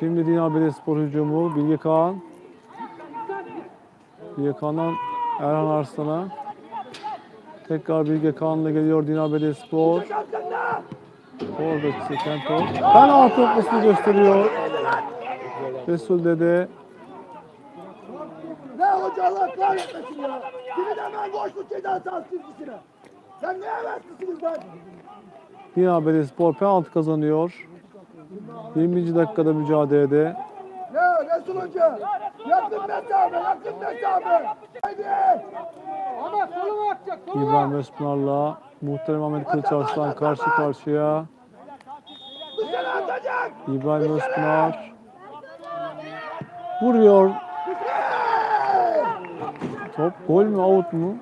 Şimdi Dina Belediyespor hücumu Bilge Kağan. Bilge Kağan'dan Erhan Arslan'a. Tekrar Bilge Kağan'la geliyor Dina Belediyespor. Orada seken top. Penaltı noktasını gösteriyor. Resul Dede. Ne hoca Allah kahretmesin ya. Kimin hemen boşluk ceza sahası çizgisine. Sen ne heveslısınız lan? Dina Belediyespor penaltı kazanıyor. 20. dakikada mücadelede. Ya Resul Hoca. Yakın mesafe, yakın mesafe. Haydi. Ama soluma atacak, İbrahim Özpınar'la Muhterem Ahmet Kılıçarslan karşı karşıya. Dışarı atacak. İbrahim Özpınar vuruyor. Top gol mü out mu?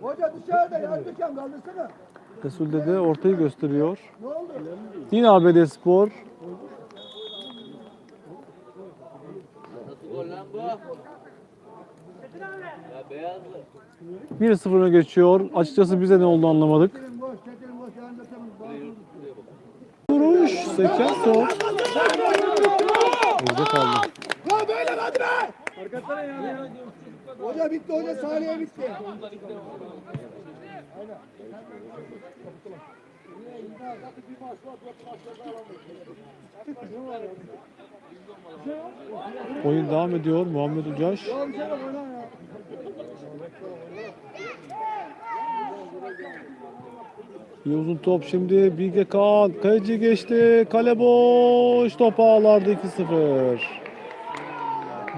Hoca dışarıda yardım kaldırsana. Resul Dede ortayı gösteriyor. Ne oldu? Yine ABD Spor. Ya. 1-0 öne geçiyor. Açıkçası bize ne oldu anlamadık. Vuruş. Seken top. Bizde kaldı. Ya böyle hadi be? Hoca bitti hoca Salih'e bitti. Oyun devam ediyor. Muhammed Ucaş. Bir uzun top şimdi Bilge Kağan. Kayıcı geçti. Kale boş. Top ağlarda 2-0.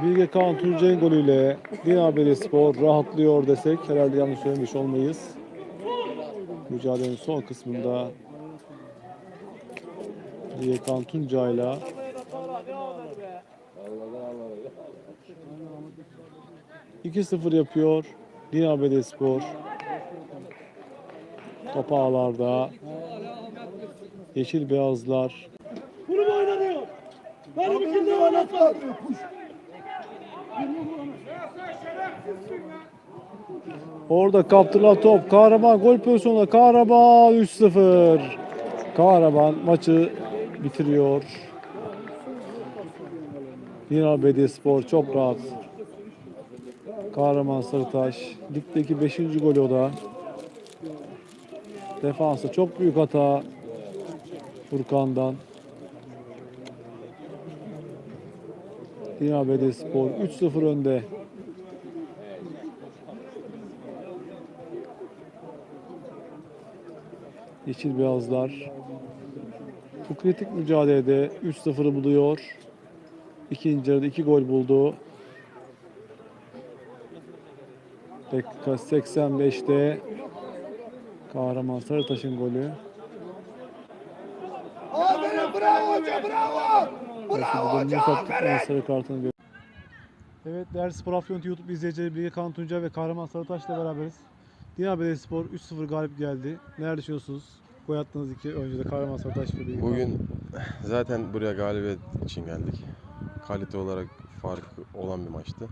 Bilge Kağan Tuncay'ın golüyle Dina Belediyespor rahatlıyor desek herhalde yanlış söylemiş olmayız. Mücadelenin son kısmında Bilge Kağan Tuncay'la İki 0 yapıyor Dina Belediyespor. Top ağlarda. Yeşil beyazlar. Bunu mu oynanıyor? Benim için de oynatma. Orada kaptılar top. Kahraman gol pozisyonunda. Kahraman 3-0. Kahraman maçı bitiriyor. Dina Belediyespor çok rahat. Kahraman Sarıtaş. Ligdeki 5. golü o da. Defansa çok büyük hata Furkan'dan. Dina Belediyespor 3-0 önde. Yeşil Beyazlar bu kritik mücadelede 3-0'ı buluyor. İkinci yarıda 2 gol buldu. Dakika 85'te Kahraman Sarıtaş'ın golü. Aferin bravo hoca bravo. Bravo hoca aferin. sarı. Evet değerli Spor Afyon YouTube izleyicileri Bilge Kaan Tuncay ve Kahraman Sarıtaş'la beraberiz. Dina Belediyespor 3-0 galip geldi. Neler düşünüyorsunuz? Gol attığınız iki oyuncuda Kahraman Sarıtaş ve Bilge Kaan. Bugün zaten buraya galibiyet için geldik. Kalite olarak fark olan bir maçtı.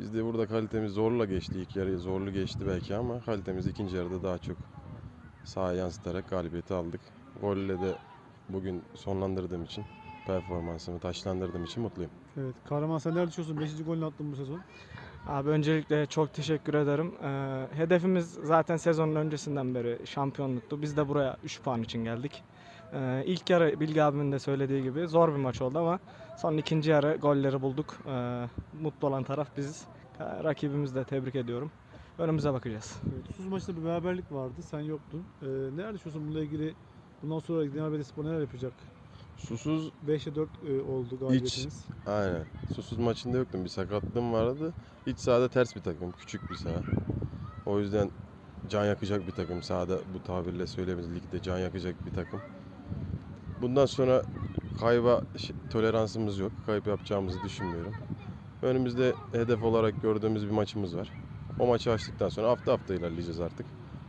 Biz de burada kalitemiz zorla geçti. İlk yarı zorlu geçti belki ama kalitemiz ikinci yarıda daha çok sahaya yansıtarak galibiyeti aldık. Golle de bugün sonlandırdığım için, performansımı taşlandırdığım için mutluyum. Evet. Kahraman sen neler düşünüyorsun? 5. golünü attın bu sezon. Abi öncelikle çok teşekkür ederim. Ee, hedefimiz zaten sezonun öncesinden beri şampiyonluktu. Biz de buraya 3 puan için geldik. Ee, ilk yarı Bilge abimin de söylediği gibi zor bir maç oldu ama son ikinci yarı golleri bulduk. Ee, mutlu olan taraf biziz. Ee, rakibimizi de tebrik ediyorum. Önümüze bakacağız. Evet. Maçta bir beraberlik vardı. Sen yoktun. Ee, neler düşünüyorsun bununla ilgili? Bundan sonra Dina Belediyespor neler yapacak? Susuz 5'e 4 e, oldu galibiyetiniz. Aynen. Susuz maçında yoktum. Bir sakatlığım vardı. İç sahada ters bir takım. Küçük bir saha. O yüzden can yakacak bir takım. Sahada bu tabirle söyleyebiliriz. Ligde can yakacak bir takım. Bundan sonra kayba ş- toleransımız yok. Kayıp yapacağımızı düşünmüyorum. Önümüzde hedef olarak gördüğümüz bir maçımız var. O maçı açtıktan sonra hafta hafta ilerleyeceğiz artık.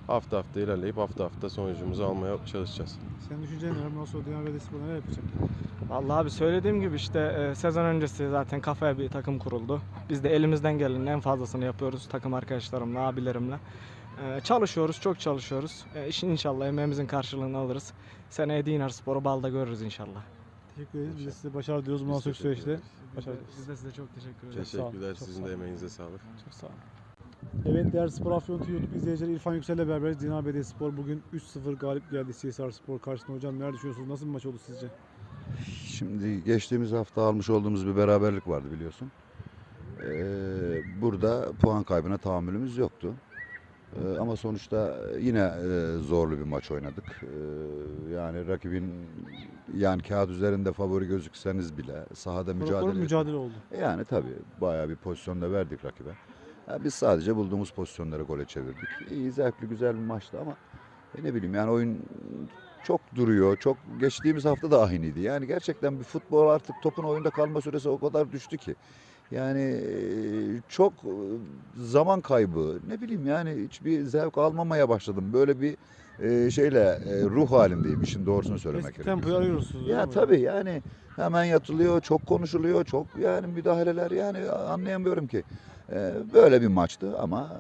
Hafta hafta ilerleyip hafta hafta sonucumuzu almaya çalışacağız. Senin düşüncen neler? Bundan sonra Dina Belediyespor neler yapacak? Vallahi abi söylediğim gibi işte e, sezon öncesi zaten kafaya bir takım kuruldu. Biz de elimizden gelenin en fazlasını yapıyoruz takım arkadaşlarımla, abilerimle. Ee, çalışıyoruz, çok çalışıyoruz. Ee, işin inşallah emeğimizin karşılığını alırız. Seneye Dinar Spor'u balda görürüz inşallah. Teşekkür ederiz. Biz de size başarı diliyoruz bundan Biz sonraki teşekkür süreçte. ederiz. Biz de size çok teşekkür ederiz. sağ olun, Teşekkürler. çok Sizin sağ de olun. emeğinize sağlık. Çok sağ olun. Evet değerli Spor Afyon YouTube izleyicileri İrfan Yüksel'le beraberiz. Dinar Belediyespor bugün 3-0 galip geldi CSR Spor karşısında. Hocam neler düşünüyorsunuz? Nasıl bir maç oldu sizce? Şimdi geçtiğimiz hafta almış olduğumuz bir beraberlik vardı biliyorsun. Ee, burada puan kaybına tahammülümüz yoktu. Ee, ama sonuçta yine e, zorlu bir maç oynadık. Ee, yani rakibin yani kağıt üzerinde favori gözükseniz bile sahada Mücadele, mücadele mücadele oldu. yani tabii bayağı bir pozisyonda verdik rakibe. Ya biz sadece bulduğumuz pozisyonları gole çevirdik. İyi, zevkli, güzel bir maçtı ama e ne bileyim yani oyun çok duruyor. Çok geçtiğimiz hafta da aynıydı. Yani gerçekten bir futbol artık topun oyunda kalma süresi o kadar düştü ki. Yani e, çok e, zaman kaybı. Ne bileyim yani hiçbir zevk almamaya başladım. Böyle bir e, şeyle ruh halindeyim işin doğrusunu söylemek gerekirse. tempoyu arıyorsunuz. Ya tabii yani hemen yatılıyor, çok konuşuluyor, çok yani müdahaleler yani anlayamıyorum ki. Ee, böyle bir maçtı ama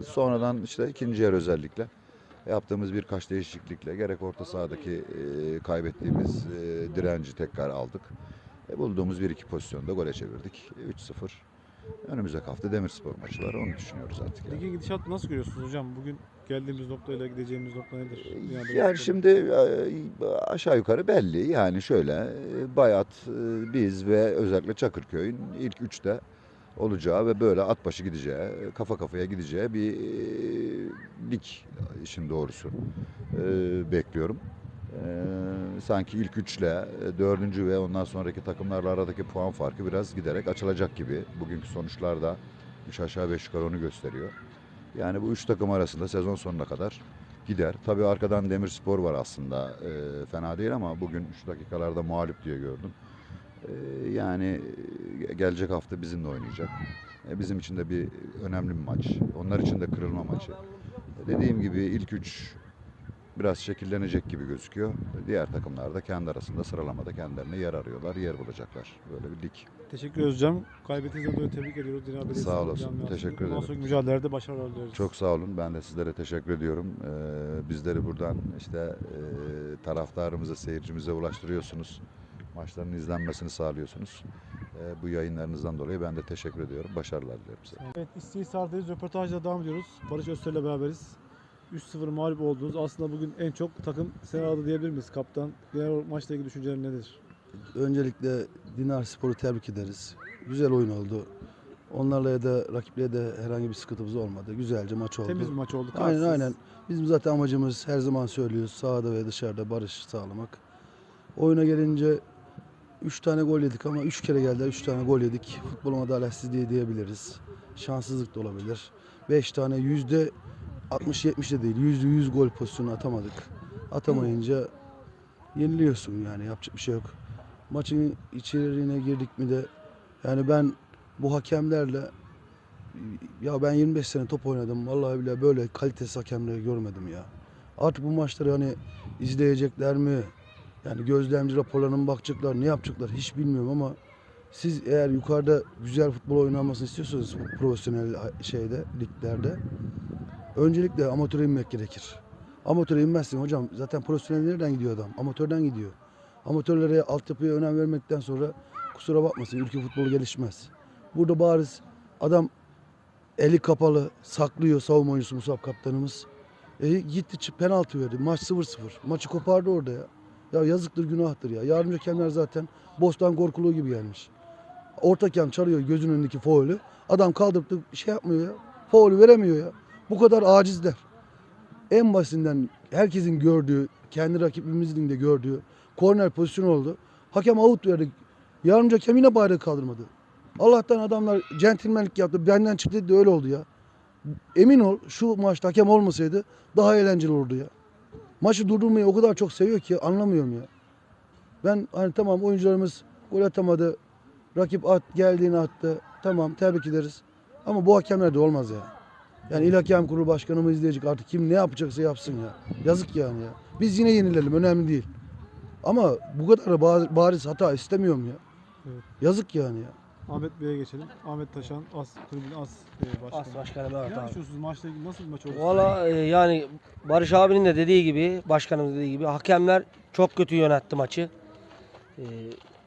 e, sonradan işte ikinci yer özellikle yaptığımız birkaç değişiklikle gerek orta sahadaki e, kaybettiğimiz e, direnci tekrar aldık. Bulduğumuz bir iki pozisyonda gole çevirdik. 3-0. Önümüzdeki hafta Demirspor maçı var. Onu düşünüyoruz artık. yani. Ligin gidişatını nasıl görüyorsunuz hocam? Bugün geldiğimiz noktayla gideceğimiz nokta nedir? Yani Belediyespor. şimdi aşağı yukarı belli. Yani şöyle Bayat, biz ve özellikle Çakırköy'ün ilk üçte olacağı ve böyle at başı gideceği, kafa kafaya gideceği bir e, lig işin doğrusu e, bekliyorum. E, sanki ilk üçle dördüncü ve ondan sonraki takımlarla aradaki puan farkı biraz giderek açılacak gibi. Bugünkü sonuçlar da üç aşağı beş yukarı onu gösteriyor. Yani bu üç takım arasında sezon sonuna kadar gider. Tabii arkadan Demirspor var aslında. E, fena değil ama bugün şu dakikalarda mağlup diye gördüm. E, yani e, gelecek hafta bizimle oynayacak. E, bizim için de bir önemli bir maç. Onlar için de kırılma maçı. E, dediğim gibi ilk üç biraz şekillenecek gibi gözüküyor. Diğer takımlar da kendi arasında sıralamada kendilerine yer arıyorlar, yer bulacaklar. Böyle bir lig. Teşekkür ederiz hocam. Kaybettiğinizden dolayı tebrik ediyoruz Belediyespor Sağ olasın, teşekkür ederim. sonraki mücadelelerde başarılar diliyoruz. Çok sağ olun. Ben de sizlere teşekkür ediyorum. Ee, bizleri buradan işte e, taraftarımıza, seyircimize ulaştırıyorsunuz. Maçların izlenmesini sağlıyorsunuz. Ee, bu yayınlarınızdan dolayı ben de teşekkür ediyorum. Başarılar diliyorum size. Evet, İstihisar'dayız. Röportajla devam ediyoruz. Barış Öztürk'le beraberiz. 3-0 mağlup oldunuz. Aslında bugün en çok takım seni aradı diyebilir miyiz kaptan? Diğer maçla ilgili düşüncelerin nedir? Öncelikle Dinar Spor'u tebrik ederiz. Güzel oyun oldu. Onlarla ya da rakiple de herhangi bir sıkıntımız olmadı. Güzelce maç oldu. Temiz bir maç oldu. Aynen aynen. Bizim zaten amacımız her zaman söylüyoruz sahada ve dışarıda barış sağlamak. Oyuna gelince 3 tane gol yedik ama 3 kere geldiler 3 tane gol yedik. Futbolun adaletsizliği diyebiliriz. Şanssızlık da olabilir. 5 tane yüzde 60-70 de değil yüzde 100 gol pozisyonu atamadık. Atamayınca yeniliyorsun yani yapacak bir şey yok. Maçın içeriğine girdik mi de yani ben bu hakemlerle ya ben 25 sene top oynadım. Vallahi bile böyle kalitesiz hakemleri görmedim ya. Artık bu maçları hani izleyecekler mi? Yani gözlemci raporlarına mı bakacaklar, ne yapacaklar hiç bilmiyorum ama siz eğer yukarıda güzel futbol oynanmasını istiyorsanız profesyonel şeyde, liglerde öncelikle amatöre inmek gerekir. Amatöre inmezsin hocam. Zaten profesyonel nereden gidiyor adam? Amatörden gidiyor. Amatörlere altyapıya önem vermekten sonra kusura bakmasın ülke futbolu gelişmez. Burada bariz adam eli kapalı saklıyor savunma oyuncusu Musab kaptanımız. E, gitti penaltı verdi. Maç 0-0. Maçı kopardı orada ya. Ya yazıktır günahtır ya. Yardımcı hakemler zaten Bostan korkuluğu gibi gelmiş. Orta hakem çalıyor gözünün önündeki faulü. Adam kaldırıp da şey yapmıyor ya. Faulü veremiyor ya. Bu kadar acizler. En basitinden herkesin gördüğü, kendi rakibimizin de gördüğü korner pozisyonu oldu. Hakem out verdi. Yardımcı hakem yine bayrağı kaldırmadı. Allah'tan adamlar centilmenlik yaptı. Benden çıktı dedi öyle oldu ya. Emin ol şu maçta hakem olmasaydı daha eğlenceli olurdu ya. Maçı durdurmayı o kadar çok seviyor ki anlamıyorum ya. Ben hani tamam oyuncularımız gol atamadı. Rakip at geldiğini attı. Tamam tebrik ederiz. Ama bu hakemler de olmaz ya. Yani il hakem kurulu başkanımı izleyecek artık kim ne yapacaksa yapsın ya. Yazık yani ya. Biz yine yenilelim önemli değil. Ama bu kadar da bariz, bariz hata istemiyorum ya. Evet. Yazık yani ya. Ahmet Bey'e geçelim. Ahmet Taşan, As Kulübün As e, Başkanı. As başkanım evet Ne abi. düşünüyorsunuz maçla ilgili nasıl bir maç oldu? Valla e, yani Barış abinin de dediği gibi, başkanımız dediği gibi hakemler çok kötü yönetti maçı. E,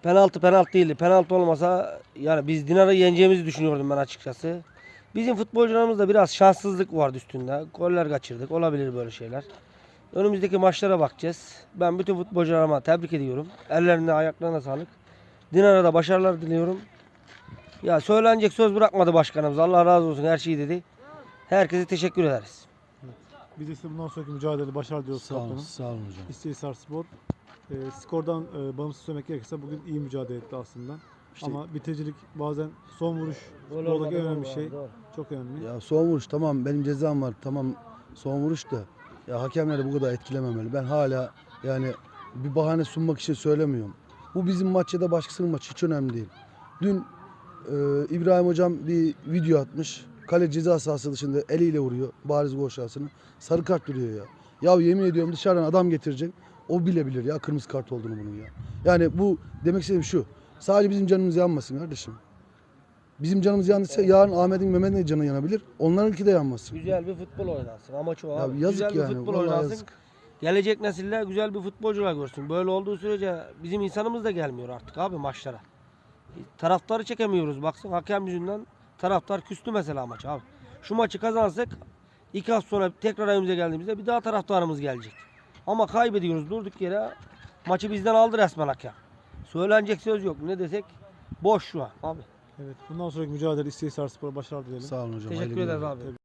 penaltı penaltı değildi. Penaltı olmasa yani biz Dinar'ı yeneceğimizi düşünüyordum ben açıkçası. Bizim futbolcularımızda biraz şanssızlık vardı üstünde. Goller kaçırdık. Olabilir böyle şeyler. Önümüzdeki maçlara bakacağız. Ben bütün futbolcularıma tebrik ediyorum. Ellerine ayaklarına sağlık. Dinar'a da başarılar diliyorum. Ya söylenecek söz bırakmadı başkanımız. Allah razı olsun her şeyi dedi. Herkese teşekkür ederiz. Biz de size bundan sonraki mücadelede başarı diliyoruz Sağ olun, sağ olun hocam. İstihisar Spor. E, skordan e, bağımsız söylemek gerekirse bugün iyi mücadele etti aslında. İşte- Ama bitiricilik bazen son vuruş futboldaki en önemli şey. Çok önemli. Ya son vuruş tamam benim cezam var tamam son vuruş da ya hakemleri bu kadar etkilememeli. Ben hala yani bir bahane sunmak için söylemiyorum. Bu bizim maç ya da başkasının maçı hiç önemli değil. Dün e, İbrahim hocam bir video atmış. Kale ceza sahası dışında eliyle vuruyor bariz gol şansını. Sarı kart duruyor ya. Ya yemin ediyorum dışarıdan adam getirecek. O bile bilir ya kırmızı kart olduğunu bunun ya. Yani bu demek istediğim şu. Sadece bizim canımız yanmasın kardeşim. Bizim canımız yandıysa yarın Ahmet'in Mehmet'in de canı yanabilir. Onlarınki de yanmasın. Güzel bir futbol oynansın. Amaç o abi. yazık güzel yani, bir futbol vallahi oynansın. yazık. Gelecek nesiller güzel bir futbolcular görsün. Böyle olduğu sürece bizim insanımız da gelmiyor artık abi maçlara. Taraftarı çekemiyoruz. Baksın hakem yüzünden taraftar küstü mesela maç abi. Şu maçı kazanırsak iki hafta sonra tekrar evimize geldiğimizde bir daha taraftarımız gelecek. Ama kaybediyoruz durduk yere. Maçı bizden aldı resmen hakem. Söylenecek söz yok. Ne desek boş şu an abi. Evet. Bundan sonraki mücadele İstihisar Spor'a başarı dileyelim. Sağ olun hocam. Teşekkür hayırlı ederiz günler. abi.